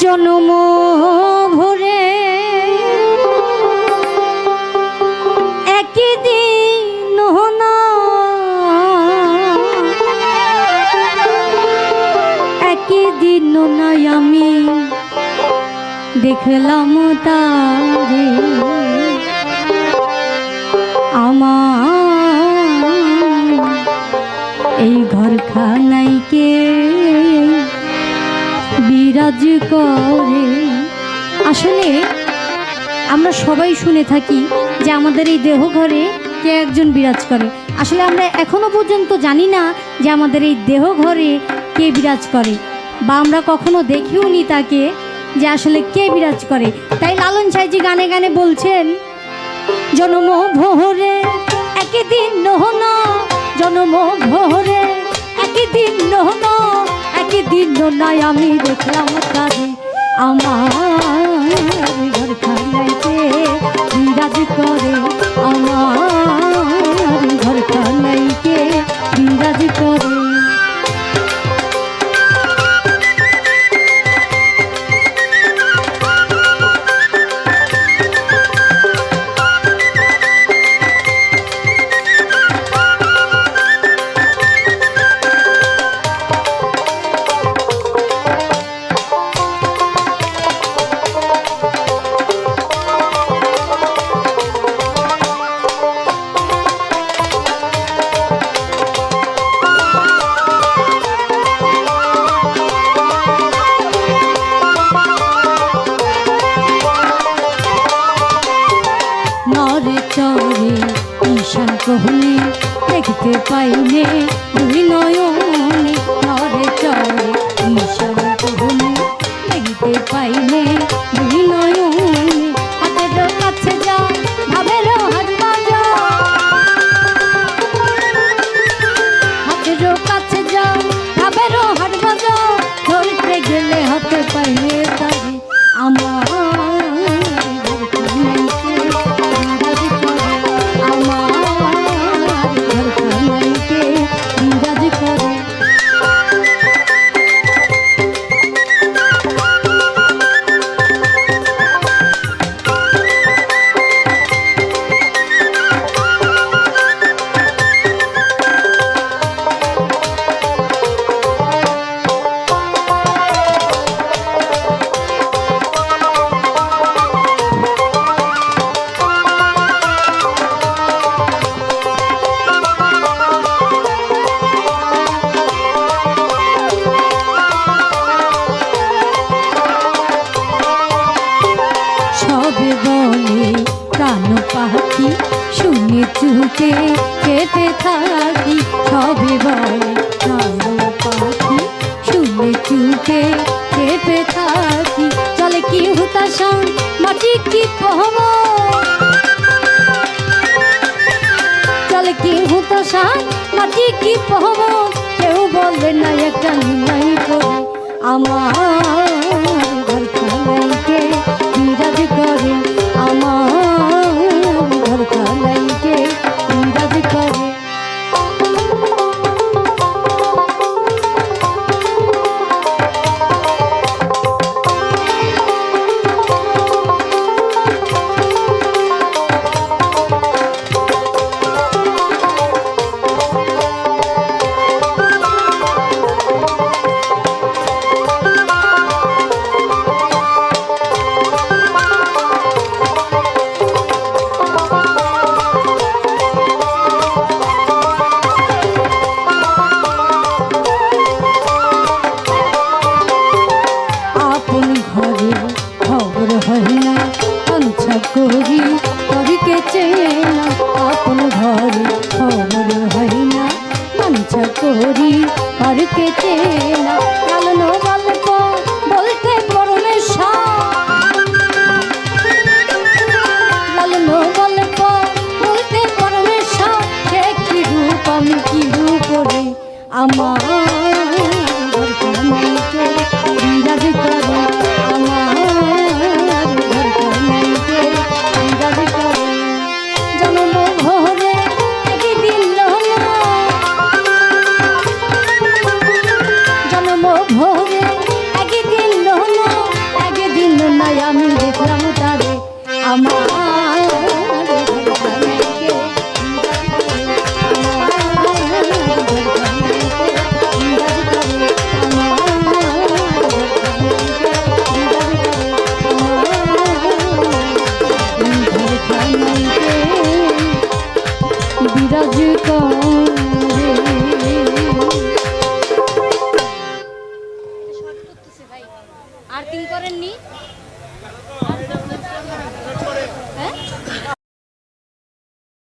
জনম ভরে। একই দিন একই দিন নাই আমি দেখলাম তারে। আসলে আমরা সবাই শুনে থাকি যে আমাদের এই দেহ ঘরে কে একজন বিরাজ করে। আসলে আমরা এখনও পর্যন্ত জানি না যে আমাদের এই দেহ ঘরে কে বিরাজ করে। বা আমরা কখনো দেখিও নি তাকে যে আসলে কে বিরাজ করে। তাই লালন সাইজি গানে গানে বলছেন, জনম ভোরে একই দিন নহন জনম ভোরে একই দিন নহন দিন নাই আমি দেখলাম তারে আমার দেখতে পাইলে দুই নয়নে নরে চরে ঈশান দেখতে পাইলে চলে কি হুতাশন, মাটি কি পহম চলে কি হুতাশন, মাটি কি পহম কেউ বলে না একটা করে। আমার খবর হয় না পঞ্চা করি আর চেনা